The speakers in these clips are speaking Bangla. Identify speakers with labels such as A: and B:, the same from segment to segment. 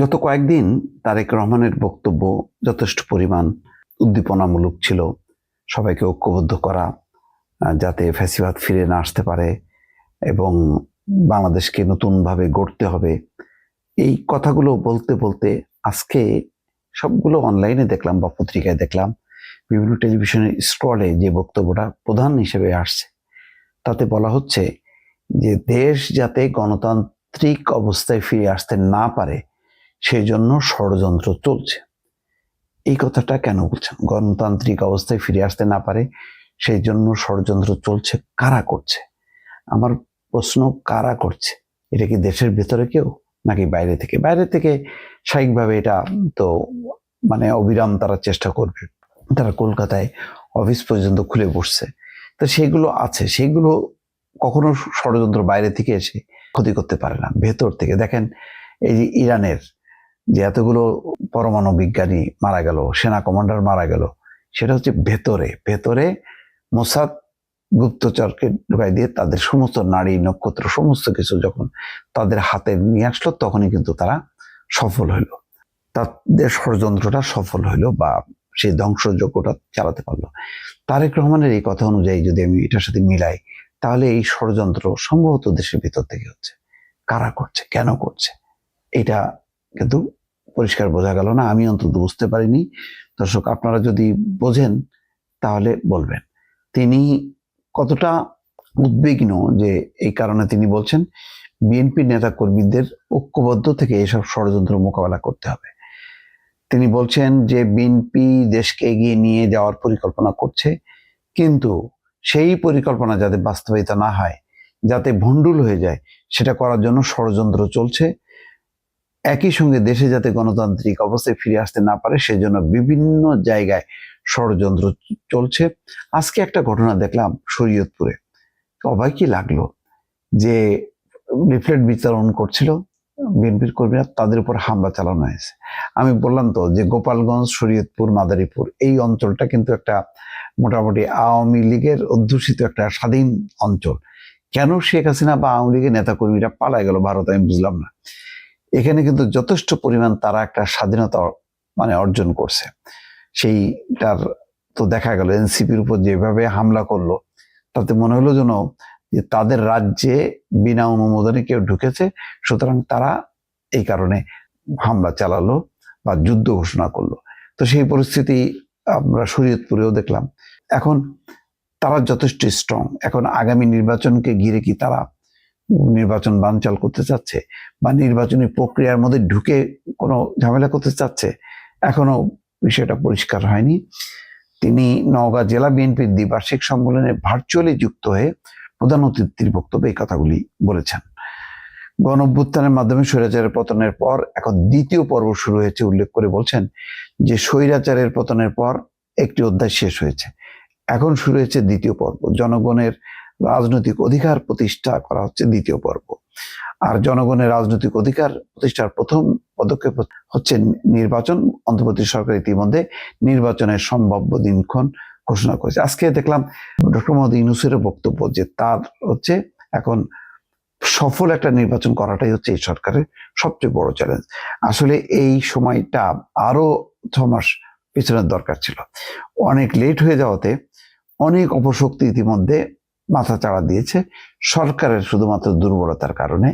A: গত কয়েকদিন তারেক রহমানের বক্তব্য যথেষ্ট পরিমাণ উদ্দীপনামূলক ছিল। সবাইকে ঐক্যবদ্ধ করা যাতে ফ্যাসিবাদ ফিরে না আসতে পারে এবং বাংলাদেশকে নতুনভাবে গড়তে হবে। এই কথাগুলো বলতে বলতে আজকে সবগুলো অনলাইনে দেখলাম বা পত্রিকায় দেখলাম। বিভিন্ন টেলিভিশনের স্ক্রলে যে বক্তব্যটা প্রধান হিসেবে আসছে, তাতে বলা হচ্ছে যে দেশ যাতে গণতান্ত্রিক অবস্থায় ফিরে আসতে না পারে সেই জন্য ষড়যন্ত্র চলছে। এই কথাটা কেন বলছেন? গণতান্ত্রিক অবস্থায় ফিরে আসতে না পারে, সেই জন্য ষড়যন্ত্র চলছে কারা করছে? আমার প্রশ্ন, কারা করছে? এটা কি দেশের ভেতরে কেউ, নাকি বাইরে থেকে? বাইরে থেকে স্বাভাবিকভাবে এটা তো মানে অবিরাম তারা চেষ্টা করবে। তারা কলকাতায় অফিস পর্যন্ত খুলে বসছে। তো সেগুলো আছে, সেগুলো কখনো ষড়যন্ত্র বাইরে থেকে এসে ক্ষতি করতে পারে না। ভেতর থেকে, দেখেন এই যে ইরানের যে এতগুলো পরমাণু বিজ্ঞানী মারা গেল, সেনা কমান্ডার মারা গেল, সেটা হচ্ছে ভেতরে। ভেতরে মোসাদ গুপ্তচরকে ঢুকাই দিয়ে তাদের সমস্ত নারী, নক্ষত্র, সমস্ত কিছু যখন তাদের হাতে নিয়ে আসলো, তখনই কিন্তু তারা সফল হইল। তাদের ষড়যন্ত্রটা সফল হইল বা সেই ধ্বংসযজ্ঞটা চালাতে পারল। তারেক রহমানের এই কথা অনুযায়ী যদি আমি এটার সাথে মিলাই, তাহলে এই ষড়যন্ত্র সম্ভবত দেশের ভিতর থেকে হচ্ছে। কারা করছে? কেন করছে? এটা কিন্তু পরিষ্কার বোঝা গেল না, আমি অন্তত বুঝতে পারিনি। দর্শক, আপনারা যদি বোঝেন, তাহলে বলবেন। তিনি কতটা উদ্বিগ্ন যে এই কারণে তিনি বলছেন, বিএনপি নেতা কর্মীদের ঐক্যবদ্ধ থেকে এসব ষড়যন্ত্র মোকাবেলা করতে হবে। তিনি বলছেন যে বিএনপি দেশকে এগিয়ে নিয়ে যাওয়ার পরিকল্পনা করছে, কিন্তু সেই পরিকল্পনা যাতে বাস্তবায়িত না হয়, যাতে ভণ্ডুল হয়ে যায়, সেটা করার জন্য ষড়যন্ত্র চলছে। একই সঙ্গে দেশে যাতে গণতান্ত্রিক অবস্থায় ফিরে আসতে না পারে, সেজন্য বিভিন্ন জায়গায় ষড়যন্ত্র চলছে। আজকে একটা ঘটনা দেখলাম শরীয়তপুরে। অবাক কি লাগল যে লিফলেট বিতরণ করছিল বিএনপির কর্মীরা, তাদের উপর হামলা চালানো হয়েছে। আমি বললাম তো যে গোপালগঞ্জ, শরীয়তপুর, মাদারীপুর, এই অঞ্চলটা কিন্তু একটা মোটামুটি আওয়ামী লীগের অধ্যুষিত একটা স্বাধীন অঞ্চল। কেন শেখ হাসিনা বা আওয়ামী লীগের নেতাকর্মীরা পালায় গেল ভারত আমি বুঝলাম না। এখানে কিন্তু যথেষ্ট পরিমাণ তারা একটা স্বাধীনতা মানে অর্জন করছে। সেইটার তো দেখা গেল, এনসিপির উপর যেভাবে হামলা করল, তাতে মনে হলো যেন যে তাদের রাজ্যে বিনা অনুমোদনে কেউ ঢুকেছে, সুতরাং তারা এই কারণে হামলা চালালো বা যুদ্ধ ঘোষণা করল। তো সেই পরিস্থিতি আমরা শরীয়তপুরেও দেখলাম। এখন তারা যথেষ্ট স্ট্রং এখন আগামী নির্বাচনকে ঘিরে কি তারা নির্বাচন বানচাল করতে চাচ্ছে বা নির্বাচনী প্রক্রিয়ার মধ্যে ঢুকে কোনো ঝামেলা করতে চাচ্ছে, এখনও বিষয়টা পরিষ্কার হয়নি। তিনি নওগাঁ জেলা বিএনপির দ্বিবার্ষিক সম্মেলনে ভার্চুয়ালি যুক্ত হয়ে প্রধান অতিথির বক্তব্যে এই কথাগুলি বলেছেন। গণ অভ্যুত্থানের মাধ্যমে স্বৈরাচারের পতনের পর এখন দ্বিতীয় পর্ব শুরু হয়েছে উল্লেখ করে বলছেন যে স্বৈরাচারের পতনের পর একটি অধ্যায় শেষ হয়েছে। এখন শুরু হয়েছে দ্বিতীয় পর্ব। জনগণের রাজনৈতিক অধিকার প্রতিষ্ঠা করা হচ্ছে দ্বিতীয় পর্ব। আর জনগণের রাজনৈতিক অধিকার প্রতিষ্ঠার প্রথম পদক্ষেপ হচ্ছে নির্বাচন। অন্তর্বর্তী সরকার ইতিমধ্যে নির্বাচনের সম্ভাব্য দিনক্ষণ ঘোষণা করেছে। আজকে দেখলাম ডক্টর মোহাম্মদ ইউনুসের বক্তব্য যে তার হচ্ছে এখন সফল একটা নির্বাচন করাটাই হচ্ছে এই সরকারের সবচেয়ে বড় চ্যালেঞ্জ আসলে এই সময়টা আরও ছ মাস পিছনের দরকার ছিল। অনেক লেট হয়ে যাওয়াতে অনেক অপশক্তি ইতিমধ্যে মাথা চাড়া দিয়েছে। সরকারের শুধুমাত্র দুর্বলতার কারণে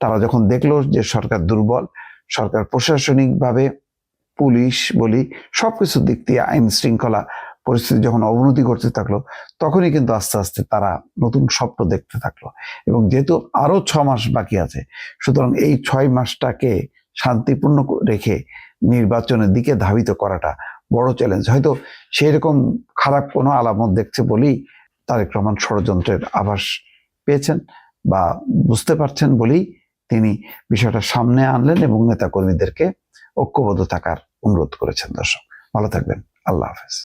A: তারা যখন দেখল যে সরকার দুর্বল, সরকার প্রশাসনিকভাবে পুলিশ, বলি সবকিছু দিক দিয়ে আইন শৃঙ্খলা পরিস্থিতি যখন অবনতি করতে থাকল, তখনই কিন্তু আস্তে আস্তে তারা নতুন স্বপ্ন দেখতে থাকল। এবং যেহেতু আরও ছ মাস বাকি আছে, সুতরাং এই ছয় মাসটাকে শান্তিপূর্ণ রেখে নির্বাচনের দিকে ধাবিত করাটা বড় চ্যালেঞ্জ হয়তো সেই রকম খারাপ কোনো আলামত দেখছে বলেই তারেক রহমান ষড়যন্ত্রের আভাস পেয়েছেন বা বুঝতে পারছেন বলেই তিনি বিষয়টা সামনে আনলেন এবং নেতাকর্মীদেরকে ঐক্যবদ্ধ থাকার অনুরোধ করেছেন দর্শক। ভালো থাকবেন। আল্লাহ হাফেজ।